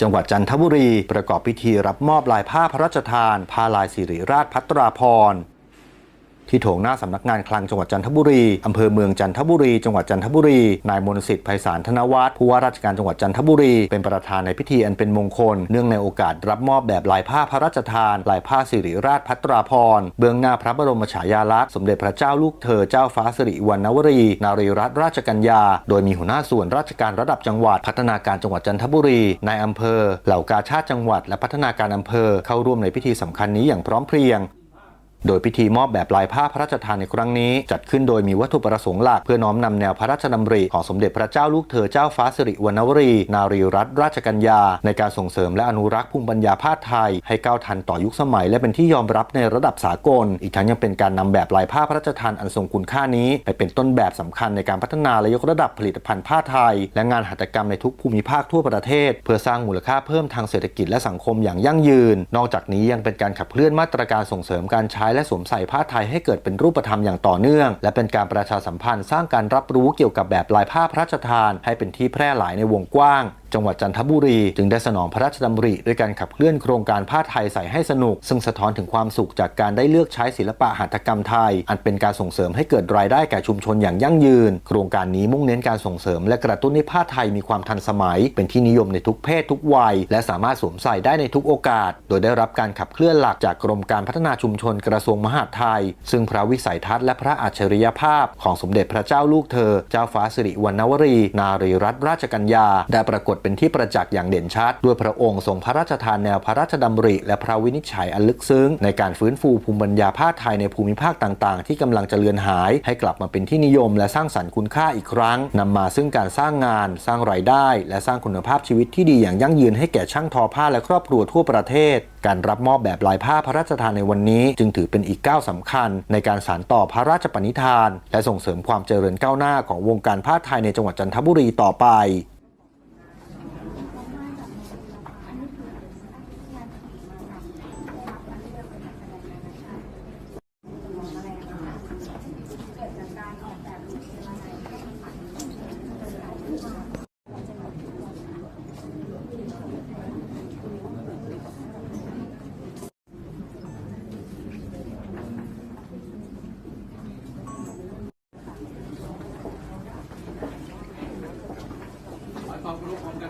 จังหวัดจันทบุรีประกอบพิธีรับมอบลายผ้าพระราชทานผ้าลายสิริราชพัตราพร ที่โถงหน้าสำนักงานคลังจังหวัดจันทบุรีอำเภอเมืองจันทบุรี จังหวัดจันทบุรี นายมนสิทธิ์ไพศาลธนวัฒน์ผู้ว่าราชการจังหวัดจันทบุรี เป็นประธานในพิธีอันเป็นมงคล เนื่องในโอกาสรับมอบแบบลายผ้าพระราชทาน ลายผ้าสิริราชพัตราพร เบื้องหน้าพระบรมฉายาลักษณ์สมเด็จพระเจ้าลูกเธอเจ้าฟ้าสิริวัณณวรี นารีรัตนราชกัญญา โดยมีหัวหน้าส่วนราชการระดับจังหวัด พัฒนาการจังหวัดจันทบุรี นายอำเภอ เหล่ากาชาติจังหวัด และพัฒนาการอำเภอเข้าร่วมในพิธีสำคัญนี้อย่างพร้อมเพรียง โดยพิธีมอบแบบลายผ้าพระราชทานในครั้งนี้ จัดขึ้นโดยมีวัตถุประสงค์หลักเพื่อน้อมนำแนวพระราชดำริของสมเด็จพระเจ้าลูกเธอเจ้าฟ้าสิริวัณวรี นารีรัตนราชกัญญา ในการส่งเสริมและอนุรักษ์ภูมิปัญญาผ้าไทย ให้ก้าวทันต่อยุคสมัย และเป็นที่ยอมรับในระดับสากล อีกทั้งยังเป็นการนำแบบลายผ้าพระราชทานอันทรงคุณค่านี้ ไปเป็นต้นแบบสำคัญในการพัฒนาและยกระดับผลิตภัณฑ์ผ้าไทย และงานหัตถกรรมในทุกภูมิภาคทั่วประเทศ เพื่อสร้างมูลค่าเพิ่มทางเศรษฐกิจและสังคมอย่างยั่งยืน นอกจากนี้ยังเป็นการขับเคลื่อนมาตรการส่งเสริมการใช้และสวมใส่ผ้าไทยให้เกิดเป็นรูปธรรมอย่างต่อเนื่อง และเป็นการประชาสัมพันธ์สร้างการรับรู้เกี่ยวกับแบบลายผ้าพระราชทาน ให้เป็นที่แพร่หลายในวงกว้าง จังหวัดจันทบุรี จึงได้สนองพระราชดำริด้วยการขับเคลื่อนโครงการผ้าไทยใส่ให้สนุก ซึ่งสะท้อนถึงความสุขจากการได้เลือกใช้ศิลปะหัตถกรรมไทย อันเป็นการส่งเสริมให้เกิดรายได้แก่ชุมชนอย่างยั่งยืน โครงการนี้มุ่งเน้นการส่งเสริม และกระตุ้นให้ผ้าไทยมีความทันสมัย เป็นที่นิยมในทุกเพศทุกวัย และสามารถสวมใส่ได้ในทุกโอกาส โดยได้รับการขับเคลื่อนหลักจากกรมการพัฒนาชุมชนกระทรวงมหาดไทย ซึ่งพระวิสัยทัศน์และพระอัจฉริยภาพ ของสมเด็จพระเจ้าลูกเธอ เจ้าฟ้าสิริวัณณวรี นารีรัตนราชกัญญา ได้ปรากฏเป็นที่ประจักษ์อย่างเด่นชัด ด้วยพระองค์ทรงพระราชทานแนวพระราชดำริ และพระวินิจฉัยอันลึกซึ้ง ในการฟื้นฟูภูมิปัญญาผ้าไทยในภูมิภาคต่าง ๆ ที่กำลังจะเลือนหาย ให้กลับมาเป็นที่นิยม และสร้างสรรค์คุณค่าอีกครั้งนำมาซึ่งการสร้างงาน สร้างรายได้ และสร้างคุณภาพชีวิตที่ดีอย่างยั่งยืนให้แก่ช่างทอผ้าและครอบครัวทั่วประเทศการรับมอบแบบลายผ้าพระราชทานในวันนี้จึงถือเป็นอีกก้าวสำคัญ ในการสานต่อพระราชปณิธาน และส่งเสริมความเจริญก้าวหน้าของวงการผ้าไทยในจังหวัดจันทบุรีต่อไป